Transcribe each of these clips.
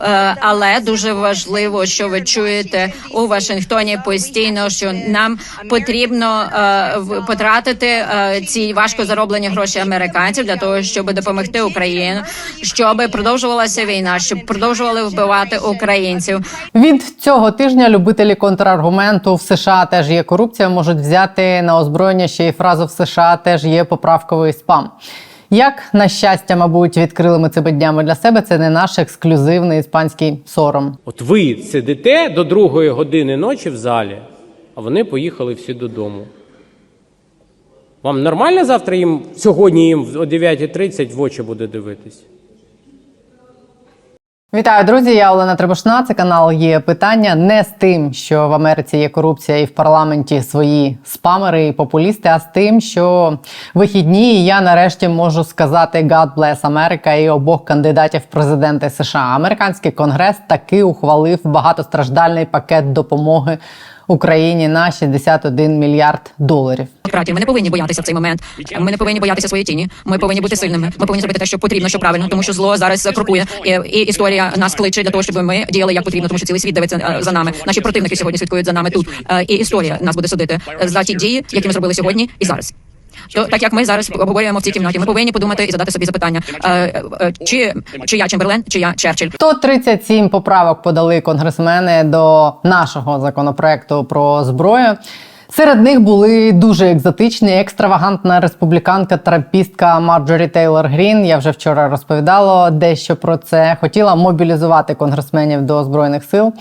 Е, Але дуже важливо, що ви чуєте у Вашингтоні постійно, що нам потрібно е, потратити е, ці важко зароблені гроші американців для того, щоб допомогти Україні, щоб продовжувалася війна, щоб продовжували вбивати українців. Від цього тижня любителі контраргументу в США теж є корупція. Можуть взяти на озброєння ще й фразу в США теж є поправковий спам. Як на щастя, мабуть, відкрили ми цими днями для себе. Це не наш ексклюзивний іспанський сором. От ви сидите до другої години ночі в залі, а вони поїхали всі додому. Вам нормально завтра їм сьогодні їм о 9.30 в очі буде дивитись? Вітаю, друзі! Я Олена Требушна. Це канал є питання не з тим, що в Америці є корупція і в парламенті свої спамери і популісти, а з тим, що вихідні я нарешті можу сказати God bless Америка і обох кандидатів в президенти США. Американський конгрес таки ухвалив багатостраждальний пакет допомоги Україні на 61 мільярд доларів. Демократії. Ми не повинні боятися в цей момент. Ми не повинні боятися своєї тіні. Ми повинні бути сильними. Ми повинні зробити те, що потрібно, що правильно, тому що зло зараз крокує. І, і історія нас кличе для того, щоб ми діяли як потрібно, тому що цілий світ дивиться е, за нами. Наші противники сьогодні слідкують за нами тут. Е, І історія нас буде судити е, за ті дії, які ми зробили сьогодні і зараз. То так як ми зараз обговорюємо в цій кімнаті, ми повинні подумати і задати собі запитання: е, е, чи, чи я Чемберлен, чи я Черчилль. 137 поправок подали конгресмени до нашого законопроекту про зброю. Серед них були дуже екзотичні, екстравагантна республіканка трампістка Марджорі Тейлор Грін. Я вже вчора розповідала дещо про це. Хотіла мобілізувати конгресменів до збройних сил.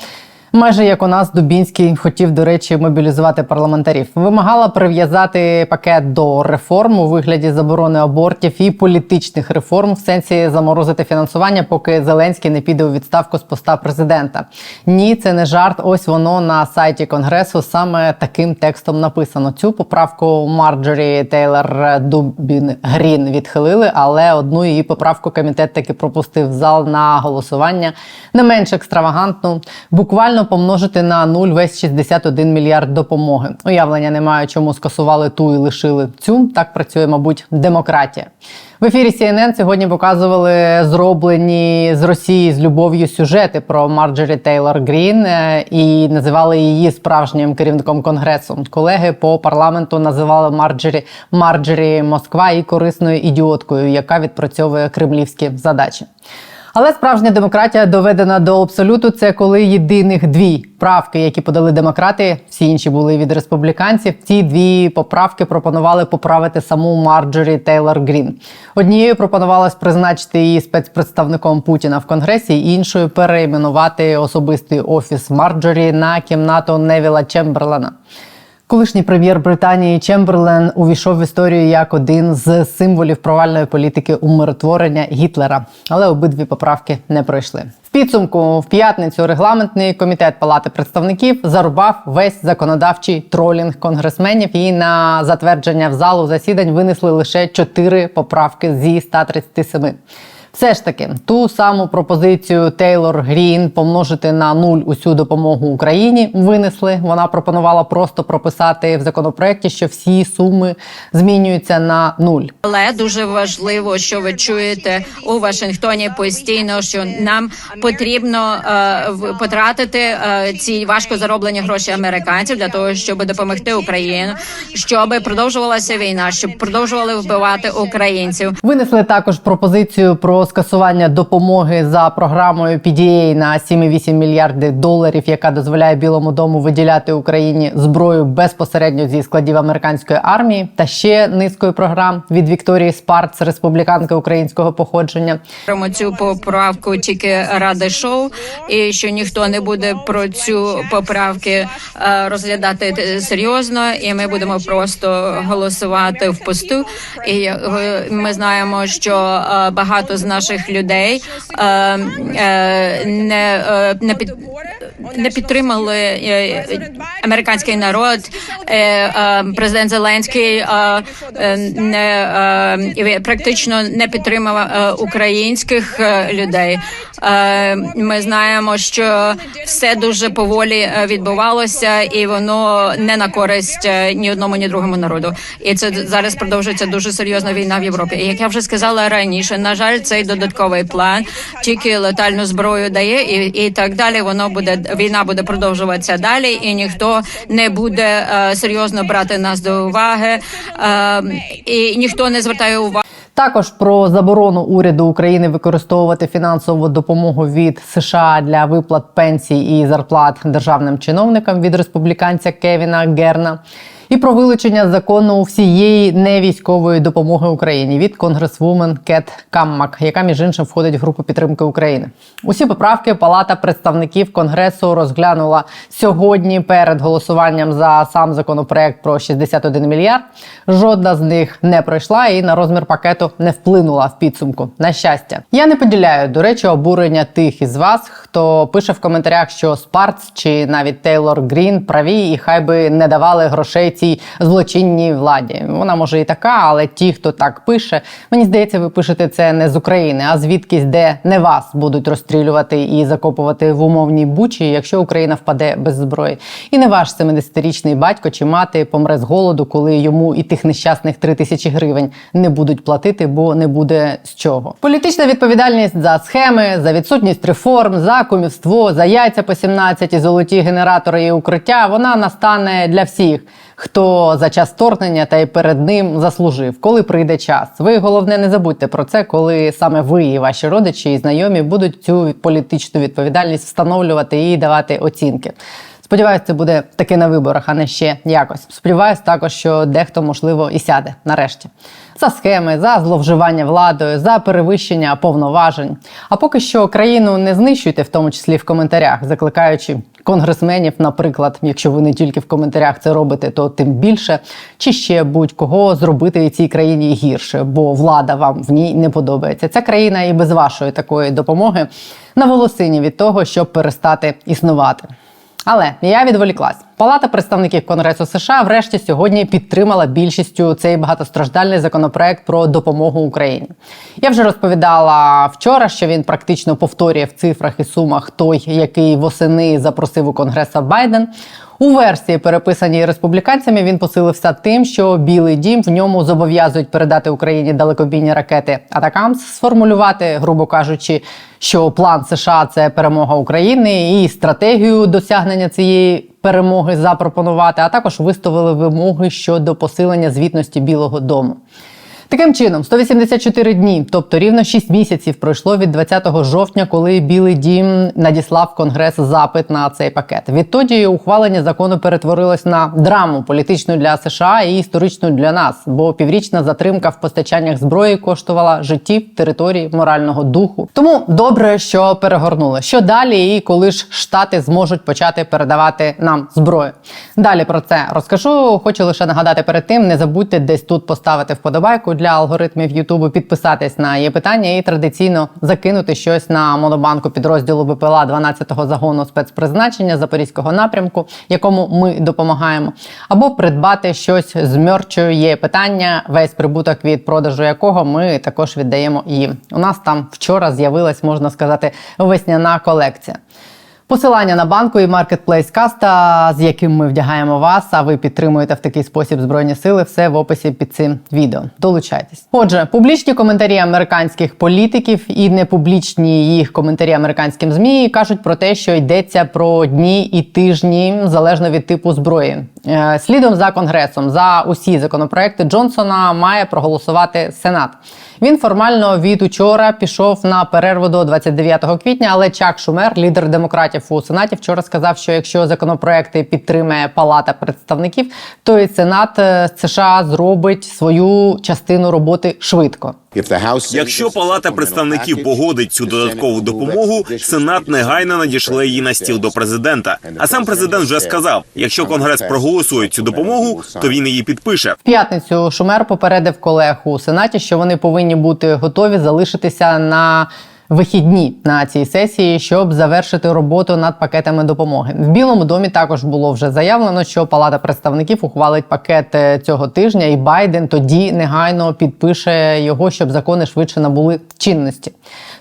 Майже як у нас Дубінський хотів, до речі, мобілізувати парламентарів. Вимагала прив'язати пакет до реформ у вигляді заборони абортів і політичних реформ в сенсі заморозити фінансування, поки Зеленський не піде у відставку з поста президента. Ні, це не жарт. Ось воно на сайті конгресу саме таким текстом написано. Цю поправку Марджорі Тейлор Дубін Грін відхилили, але одну її поправку комітет таки пропустив зал на голосування. Не менш екстравагантну. Буквально помножити на нуль весь 61 мільярд допомоги. Уявлення не маю, чому скасували ту і лишили цю. Так працює, мабуть, демократія. В ефірі CNN сьогодні показували зроблені з Росії з любов'ю сюжети про Марджорі Тейлор Грін е, і називали її справжнім керівником конгресу. Колеги по парламенту називали Марджорі Марджорі Москва і корисною ідіоткою, яка відпрацьовує кремлівські задачі. Але справжня демократія доведена до абсолюту. Це коли єдиних дві правки, які подали демократи, всі інші були від республіканців. Ці дві поправки пропонували поправити саму Марджорі Тейлор Грін. Однією пропонувалось призначити її спецпредставником Путіна в конгресі, іншою перейменувати особистий офіс Марджорі на кімнату Невіла Чемберлена. Колишній прем'єр Британії Чемберлен увійшов в історію як один з символів провальної політики умиротворення Гітлера, але обидві поправки не пройшли. В підсумку в п'ятницю регламентний комітет Палати представників зарубав весь законодавчий тролінг конгресменів і на затвердження в залу засідань винесли лише чотири поправки зі 137. Все ж таки, ту саму пропозицію Тейлор Грін помножити на нуль усю допомогу Україні винесли. Вона пропонувала просто прописати в законопроекті, що всі суми змінюються на нуль. Але дуже важливо, що ви чуєте у Вашингтоні постійно, що нам потрібно е, потратити е, ці важко зароблені гроші американців для того, щоб допомогти Україні, щоб продовжувалася війна, щоб продовжували вбивати українців. Винесли також пропозицію про скасування допомоги за програмою PDA на 7,8 мільярди доларів, яка дозволяє Білому дому виділяти Україні зброю безпосередньо зі складів американської армії, та ще низкою програм від Вікторії Спарц, республіканки українського походження. Про цю поправку тільки ради шоу, і що ніхто не буде про цю поправки е, розглядати серйозно, і ми будемо просто голосувати в посту. І е, ми знаємо, що е, багато з наших людей е, е, не, е, не під не підтримали е, американський народ. Президент Зеленський не практично не підтримав українських людей. Ми знаємо, що все дуже поволі відбувалося, і воно не на користь ні одному, ні другому народу. І це зараз продовжується дуже серйозна війна в Європі. І як я вже сказала раніше, на жаль, це цей додатковий план тільки летальну зброю дає, і, і так далі. Воно буде війна буде продовжуватися далі, і ніхто не буде е, серйозно брати нас до уваги, е, і ніхто не звертає увагу. Також про заборону уряду України використовувати фінансову допомогу від США для виплат пенсій і зарплат державним чиновникам від республіканця Кевіна Герна. І про вилучення закону всієї невійськової допомоги Україні від конгресвумен Кет Каммак, яка між іншим входить в групу підтримки України. Усі поправки Палата представників Конгресу розглянула сьогодні перед голосуванням за сам законопроект про 61 мільярд. Жодна з них не пройшла і на розмір пакету не вплинула в підсумку. На щастя, я не поділяю до речі обурення тих із вас, хто пише в коментарях, що Спарц чи навіть Тейлор Грін праві, і хай би не давали грошей цій злочинній владі. Вона може і така, але ті, хто так пише, мені здається, ви пишете це не з України, а звідкись, де не вас будуть розстрілювати і закопувати в умовній бучі, якщо Україна впаде без зброї. І не ваш 70-річний батько чи мати помре з голоду, коли йому і тих нещасних 3 тисячі гривень не будуть платити, бо не буде з чого. Політична відповідальність за схеми, за відсутність реформ, за кумівство, за яйця по 17 і золоті генератори і укриття. Вона настане для всіх. Хто за час вторгнення та й перед ним заслужив, коли прийде час. Ви головне не забудьте про це, коли саме ви і ваші родичі і знайомі будуть цю політичну відповідальність встановлювати і давати оцінки. Сподіваюсь, це буде таки на виборах, а не ще якось. Сподіваюсь також, що дехто можливо і сяде нарешті за схеми, за зловживання владою, за перевищення повноважень. А поки що країну не знищуйте, в тому числі в коментарях, закликаючи конгресменів, наприклад, якщо ви не тільки в коментарях це робите, то тим більше, чи ще будь-кого зробити цій країні гірше, бо влада вам в ній не подобається. Ця країна і без вашої такої допомоги на волосині від того, щоб перестати існувати. Але я відволіклась. Палата представників Конгресу США врешті сьогодні підтримала більшістю цей багатостраждальний законопроект про допомогу Україні. Я вже розповідала вчора, що він практично повторює в цифрах і сумах той, який восени запросив у Конгреса Байден. У версії, переписаній республіканцями, він посилився тим, що Білий Дім в ньому зобов'язують передати Україні далекобійні ракети Атакамс, сформулювати, грубо кажучи, що план США це перемога України і стратегію досягнення цієї перемоги запропонувати, а також виставили вимоги щодо посилення звітності Білого Дому. Таким чином, 184 дні, тобто рівно 6 місяців, пройшло від 20 жовтня, коли Білий Дім надіслав Конгрес запит на цей пакет. Відтоді ухвалення закону перетворилось на драму політичну для США і історичну для нас, бо піврічна затримка в постачаннях зброї коштувала життів, території, морального духу. Тому добре, що перегорнули. Що далі, і коли ж штати зможуть почати передавати нам зброю? Далі про це розкажу. Хочу лише нагадати перед тим: не забудьте десь тут поставити вподобайку для алгоритмів Ютубу, підписатись на є питання і традиційно закинути щось на монобанку підрозділу БПЛА 12-го загону спецпризначення Запорізького напрямку, якому ми допомагаємо, або придбати щось з мерчу є питання, весь прибуток від продажу якого ми також віддаємо їм. У нас там вчора з'явилась, можна сказати, весняна колекція. Посилання на банку і маркетплейс каста, з яким ми вдягаємо вас, а ви підтримуєте в такий спосіб збройні сили. Все в описі під цим відео. Долучайтесь. Отже, публічні коментарі американських політиків і непублічні їх коментарі американським змі кажуть про те, що йдеться про дні і тижні залежно від типу зброї. Е, Слідом за конгресом за усі законопроекти Джонсона має проголосувати Сенат. Він формально від учора пішов на перерву до 29 квітня, але Чак Шумер, лідер демократів у сенаті, вчора сказав, що якщо законопроекти підтримає Палата представників, то і Сенат е, США зробить свою частину роботи швидко. Якщо Палата представників погодить цю додаткову допомогу, Сенат негайно надішле її на стіл до президента. А сам президент вже сказав: якщо Конгрес проголосує цю допомогу, то він її підпише. В п'ятницю Шумер попередив колег у сенаті, що вони повинні бути готові залишитися на вихідні на цій сесії, щоб завершити роботу над пакетами допомоги. В Білому домі також було вже заявлено, що Палата представників ухвалить пакет е, цього тижня, і Байден тоді негайно підпише його, щоб закони швидше набули чинності.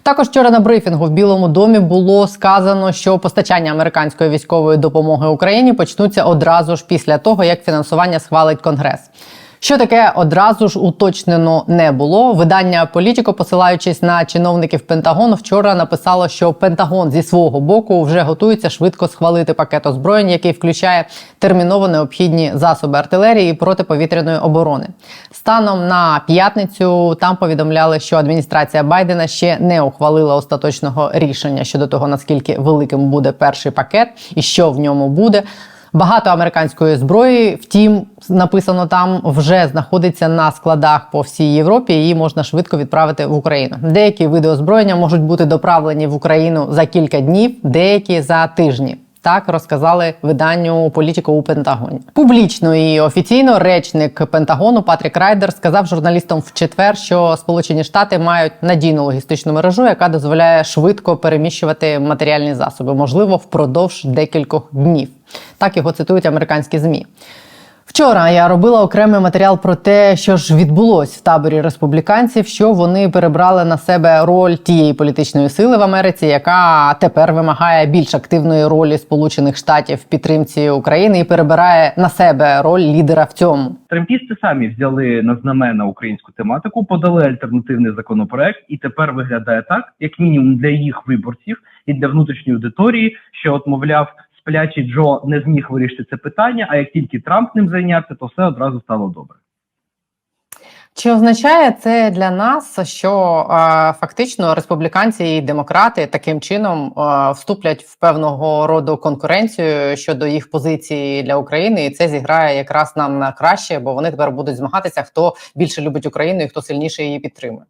Також вчора на брифінгу в Білому домі було сказано, що постачання американської військової допомоги Україні почнуться одразу ж після того, як фінансування схвалить Конгрес. Що таке одразу ж уточнено не було. Видання Політіко, посилаючись на чиновників Пентагону, вчора написало, що Пентагон зі свого боку вже готується швидко схвалити пакет озброєнь, який включає терміново необхідні засоби артилерії і протиповітряної оборони. Станом на п'ятницю там повідомляли, що адміністрація Байдена ще не ухвалила остаточного рішення щодо того, наскільки великим буде перший пакет і що в ньому буде. Багато американської зброї, втім, написано там, вже знаходиться на складах по всій Європі. Її можна швидко відправити в Україну. Деякі види озброєння можуть бути доправлені в Україну за кілька днів, деякі за тижні. Так розказали виданню політику у Пентагоні. Публічно і офіційно речник Пентагону Патрік Райдер сказав журналістам в четвер, що Сполучені Штати мають надійну логістичну мережу, яка дозволяє швидко переміщувати матеріальні засоби, можливо, впродовж декількох днів. Так його цитують американські змі. Вчора я робила окремий матеріал про те, що ж відбулось в таборі республіканців, що вони перебрали на себе роль тієї політичної сили в Америці, яка тепер вимагає більш активної ролі Сполучених Штатів в підтримці України і перебирає на себе роль лідера в цьому. Трампісти самі взяли на знамена українську тематику, подали альтернативний законопроект, і тепер виглядає так, як мінімум для їх виборців і для внутрішньої аудиторії, що от мовляв. Сплячий Джо не зміг вирішити це питання, а як тільки Трамп ним зайнявся, то все одразу стало добре. Чи означає це для нас, що е, фактично республіканці і демократи таким чином е, вступлять в певного роду конкуренцію щодо їх позиції для України, і це зіграє якраз нам на краще, бо вони тепер будуть змагатися, хто більше любить Україну і хто сильніше її підтримує.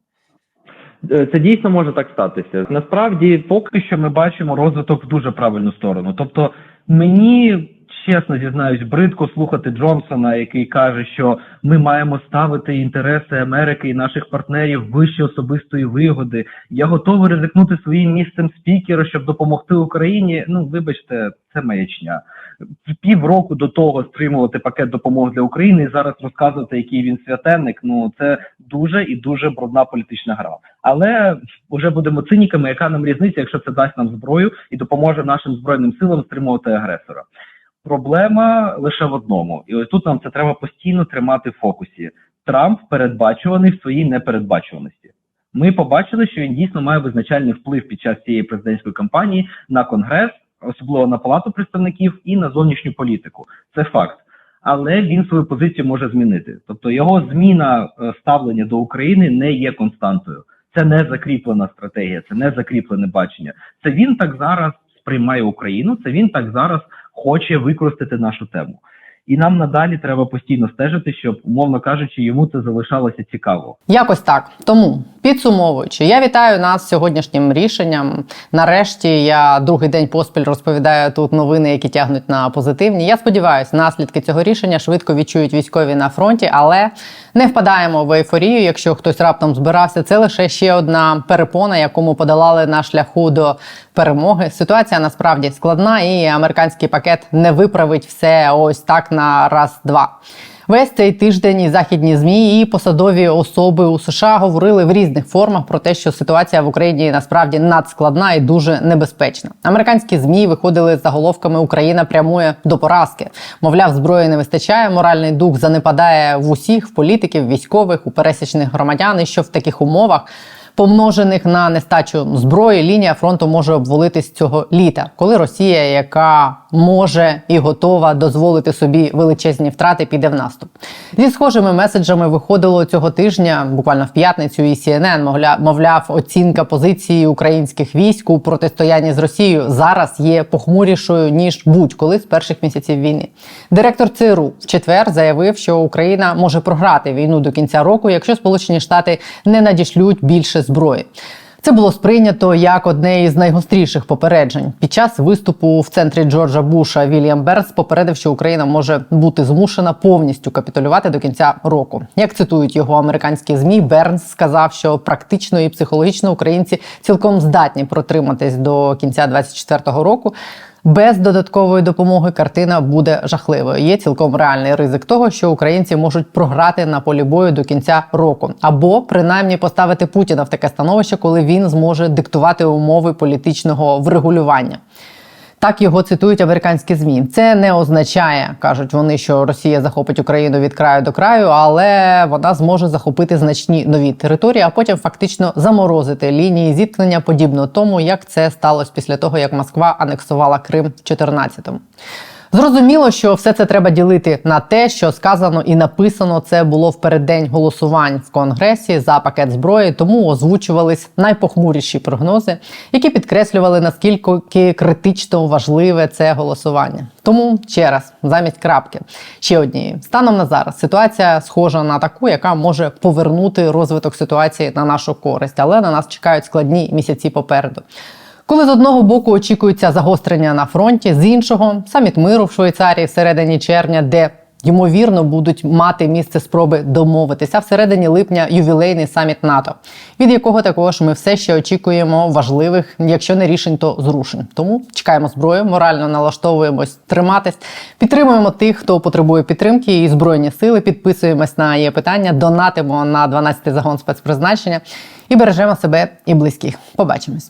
Е, Це дійсно може так статися. Насправді, поки що ми бачимо розвиток в дуже правильну сторону. Тобто, мені чесно зізнаюсь, бридко слухати Джонсона, який каже, що ми маємо ставити інтереси Америки і наших партнерів вище особистої вигоди. Я готовий ризикнути своїм місцем спікера, щоб допомогти Україні. Ну, вибачте, це маячня. Півроку до того стримувати пакет допомоги для України і зараз розказувати, який він святенник. Ну це дуже і дуже брудна політична гра. Але вже будемо циніками, яка нам різниця, якщо це дасть нам зброю і допоможе нашим збройним силам стримувати агресора. Проблема лише в одному, і ось тут нам це треба постійно тримати в фокусі. Трамп передбачуваний в своїй непередбачуваності. Ми побачили, що він дійсно має визначальний вплив під час цієї президентської кампанії на конгрес, особливо на палату представників і на зовнішню політику. Це факт. Але він свою позицію може змінити. Тобто його зміна е, ставлення до України не є константою. Це не закріплена стратегія, це не закріплене бачення. Це він так зараз сприймає Україну. Це він так зараз хоче використати нашу тему. І нам надалі треба постійно стежити, щоб, умовно кажучи, йому це залишалося цікаво. Якось так. Тому підсумовуючи, я вітаю нас сьогоднішнім рішенням. Нарешті я другий день поспіль розповідаю тут новини, які тягнуть на позитивні. Я сподіваюся, наслідки цього рішення швидко відчують військові на фронті, але не впадаємо в ейфорію. Якщо хтось раптом збирався, це лише ще одна перепона, яку ми подолали на шляху до перемоги. Ситуація насправді складна, і американський пакет не виправить все ось так на раз-два. Весь цей тиждень і західні змі і посадові особи у США говорили в різних формах про те, що ситуація в Україні насправді надскладна і дуже небезпечна. Американські змі виходили з заголовками Україна прямує до поразки. Мовляв, зброї не вистачає, моральний дух занепадає в усіх в політиків, військових, у пересічних громадян. І що в таких умовах помножених на нестачу зброї, лінія фронту може обвалитись цього літа, коли Росія, яка може і готова дозволити собі величезні втрати, піде в наступ. Зі схожими меседжами виходило цього тижня, буквально в п'ятницю, і CNN, мовля- мовляв, оцінка позиції українських військ у протистоянні з Росією зараз є похмурішою ніж будь-коли з перших місяців війни. Директор ЦРУ в четвер заявив, що Україна може програти війну до кінця року, якщо Сполучені Штати не надішлють більше зброї. Це було сприйнято як одне із найгостріших попереджень. Під час виступу в центрі Джорджа Буша Вільям Бернс попередив, що Україна може бути змушена повністю капітулювати до кінця року. Як цитують його американські змі, Бернс сказав, що практично і психологічно українці цілком здатні протриматись до кінця 2024 року. Без додаткової допомоги картина буде жахливою. Є цілком реальний ризик того, що українці можуть програти на полі бою до кінця року, або принаймні поставити Путіна в таке становище, коли він зможе диктувати умови політичного врегулювання. Так його цитують американські змі. Це не означає, кажуть вони, що Росія захопить Україну від краю до краю, але вона зможе захопити значні нові території, а потім фактично заморозити лінії зіткнення, подібно тому, як це сталося після того, як Москва анексувала Крим в 14-му. Зрозуміло, що все це треба ділити на те, що сказано і написано це було в переддень голосувань в конгресі за пакет зброї, тому озвучувались найпохмуріші прогнози, які підкреслювали наскільки критично важливе це голосування. Тому ще раз, замість крапки, ще однієї станом на зараз ситуація схожа на таку, яка може повернути розвиток ситуації на нашу користь, але на нас чекають складні місяці попереду. Коли з одного боку очікується загострення на фронті, з іншого саміт миру в Швейцарії всередині червня, де ймовірно будуть мати місце спроби домовитися всередині липня ювілейний саміт НАТО, від якого також ми все ще очікуємо важливих, якщо не рішень, то зрушень. Тому чекаємо зброю, морально налаштовуємось триматись, підтримуємо тих, хто потребує підтримки і збройні сили. Підписуємось на є питання, донатимо на 12 загон спецпризначення і бережемо себе і близьких. Побачимось.